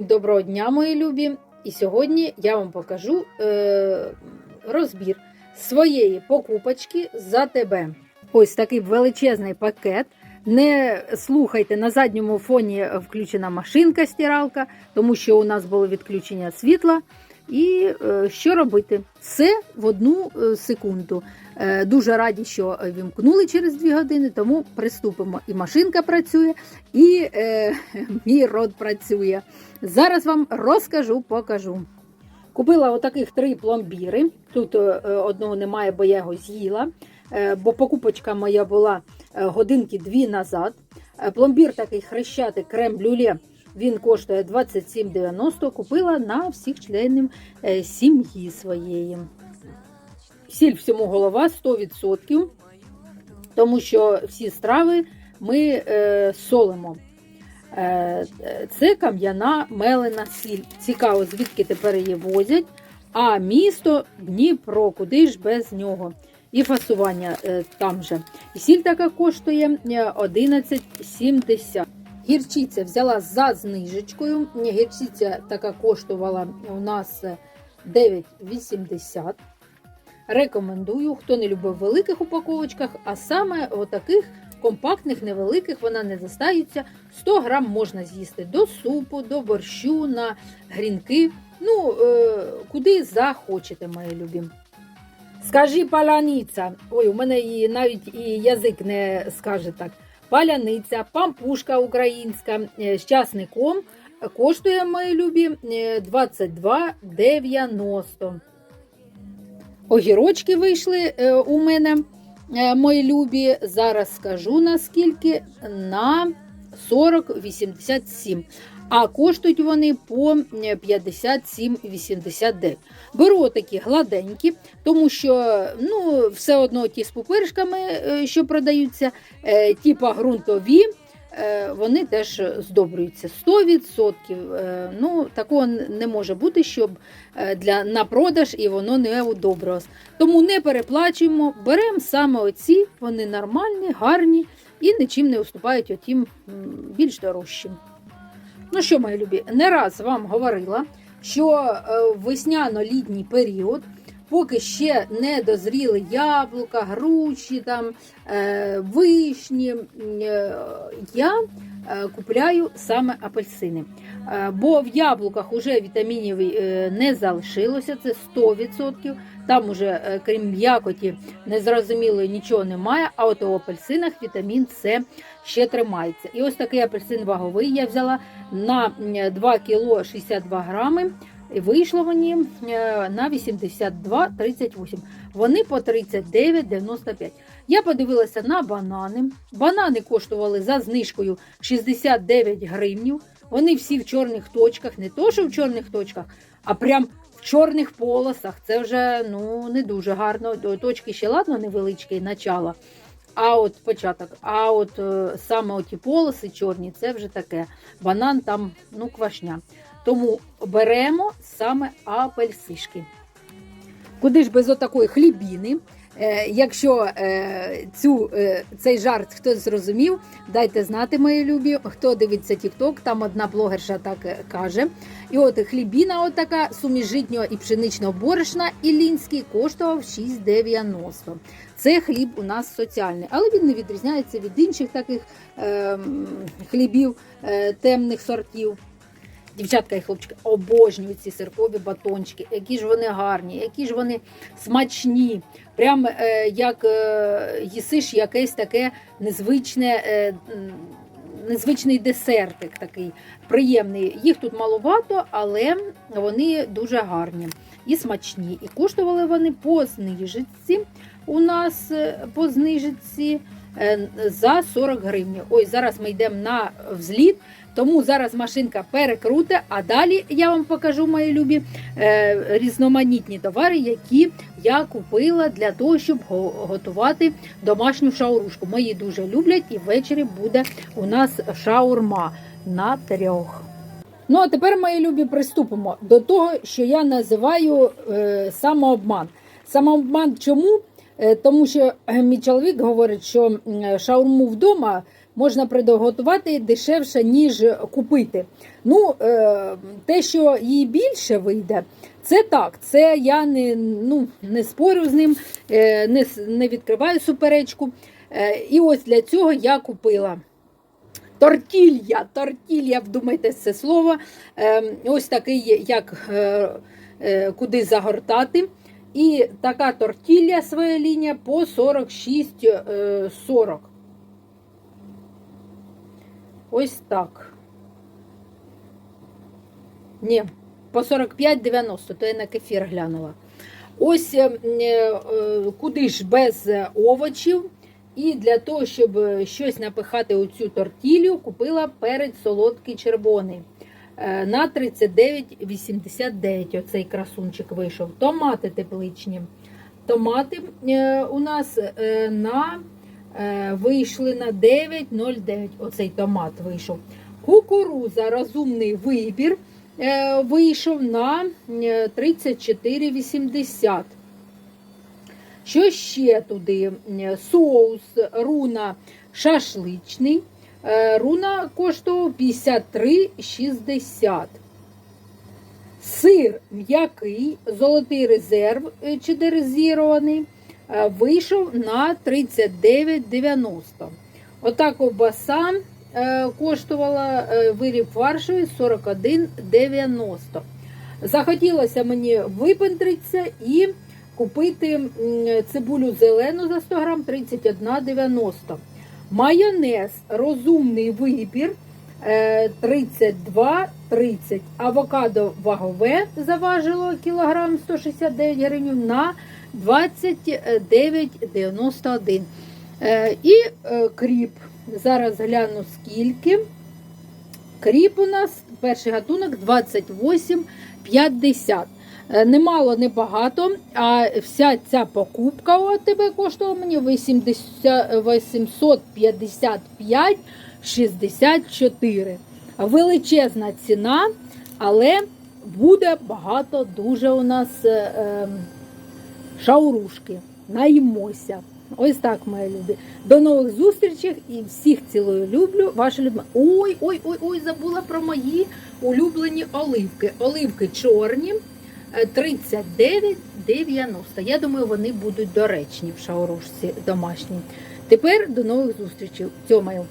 Доброго дня, мої любі! І сьогодні я вам покажу е, розбір своєї покупочки за тебе. Ось такий величезний пакет. Не слухайте, на задньому фоні включена машинка стиралка, тому що у нас було відключення світла. І е, що робити? Все в одну е, секунду. Е, дуже раді, що вімкнули через дві години, тому приступимо. І машинка працює, і е, мій рот працює. Зараз вам розкажу, покажу. Купила отаких три пломбіри. Тут одного немає, бо я його з'їла. Бо покупочка моя була годинки дві назад. Пломбір такий хрещатий крем-блюле. Він коштує 27,90. Купила на всіх членів е, сім'ї своєї. Сіль всьому голова 100%, тому що всі страви ми е, солимо. Е, Це кам'яна мелена сіль. Цікаво, звідки тепер її возять. А місто Дніпро, куди ж без нього. І фасування там же. Сіль така коштує е, 11,70. Гірчиця взяла за знижечкою. Гірчиця така коштувала у нас е, 9,80. Рекомендую, хто не любив великих упаковочках, а саме отаких компактних, невеликих, вона не застаються. 100 грам можна з'їсти до супу, до борщу, на грінки. Ну, е, куди захочете, мої любі. Скажи паляниця. Ой, у мене і навіть і язик не скаже так. Паляниця, пампушка українська е, з часником коштує, мої любі, е, 22,90. Огірочки вийшли е, у мене, е, мої любі. Зараз скажу наскільки на 40,87. А коштують вони по 57,89. Беру такі гладенькі, тому що ну, все одно ті з пупиришками, е, що продаються, е, типа ґрунтові, вони теж здобрюються 100%. Е, Ну, такого не може бути, щоб е, для, на продаж і воно не удобрилось. Тому не переплачуємо, беремо саме оці, вони нормальні, гарні і нічим не уступають отім більш дорожчим. Ну що, мої любі, не раз вам говорила, що е, весняно-літній період, поки ще не дозріли яблука, груші, там, е, вишні, е, я е, купляю саме апельсини. Бо в яблуках вже вітамінів не залишилося, це 100%. Там уже, крім м'якоті, незрозумілої нічого немає, а от у апельсинах вітамін С ще тримається. І ось такий апельсин ваговий я взяла на м, 2 кг 62 грами. Вийшло мені е, на 82,38. Вони по 39,95. Я подивилася на банани. Банани коштували за знижкою 69 гривнів. Вони всі в чорних точках, не то, що в чорних точках, а прям в чорних полосах. Це вже ну, не дуже гарно. Точки ще ладно, невеличкі начало. А от початок, а от е, саме оті полоси чорні, це вже таке. Банан там ну, квашня. Тому беремо саме апельсишки. Куди ж без отакої хлібіни? Е, якщо е, цю, е, цей жарт хтось зрозумів, дайте знати, мої любі. Хто дивиться TikTok, там одна блогерша так каже. І от хлібіна, отака суміш житнього і пшеничного борошна ілінський коштував 6,90. Це хліб у нас соціальний, але він не відрізняється від інших таких е, хлібів е, темних сортів. Дівчатка і хлопчики обожнюють ці сиркові батончики, які ж вони гарні, які ж вони смачні. Прям е, як е, їсиш якесь таке незвичне, е, незвичний десертик такий приємний. Їх тут маловато, але вони дуже гарні і смачні. І коштували вони по знижці. У нас е, по знижці за 40 гривень. Ой, зараз ми йдемо на взліт. Тому зараз машинка перекруте, а далі я вам покажу, мої любі, е, різноманітні товари, які я купила для того, щоб готувати домашню шаурушку. Мої дуже люблять, і ввечері буде у нас шаурма на трьох. Ну, а тепер, мої любі, приступимо до того, що я називаю е, самообман. Самообман чому? Е, тому що е, мій чоловік говорить, що м, шаурму вдома можна приготувати дешевше, ніж купити. Ну, е, те, що їй більше вийде, це так. Це я не, ну, не спорю з ним, е, не, не відкриваю суперечку. Е, і ось для цього я купила. Тортілья, тортілья, вдумайте це слово. Е, ось такий, як е, е, куди загортати. І така тортілля своя лінія по 46,40. Ось так. Ні, по 45,90, то я на кефір глянула. Ось е, е, куди ж без е, овочів. І для того, щоб е, щось напихати у цю тортілю, купила перець солодкий червоний. Е, На 39,89 оцей красунчик вийшов. Томати тепличні. Томати е, у нас е, на, вийшли на 9,09. Оцей томат вийшов. Кукуруза, розумний вибір, вийшов на е, 34,80. Що ще туди? Соус руна шашличний. Е, Руна коштував 53,60. Сир м'який, золотий резерв е, чедеризірований, е, вийшов на 39,90. Ота ковбаса коштувала виріб фаршовий 41,90. Захотілося мені випендритися і купити цибулю зелену за 100 грам 31,90. Майонез розумний вибір е, 32,30. Авокадо вагове заважило кілограм 169 гривень на 29,91. Е, І е, кріп. Зараз гляну скільки. Кріп у нас перший гатунок 28,50. Е, Немало, не багато, а вся ця покупка у тебе коштувала мені 80, 855,64. Величезна ціна, але буде багато дуже у нас е, е, шаурушки. Наїмося. Ось так, мої люди. До нових зустрічей і всіх цілою люблю. Ваша любов. Ой, ой, ой, ой, забула про мої улюблені оливки. Оливки чорні. Е, 39,90. Я думаю, вони будуть доречні в шаурушці домашній. Тепер до нових зустрічей. Цьомаю.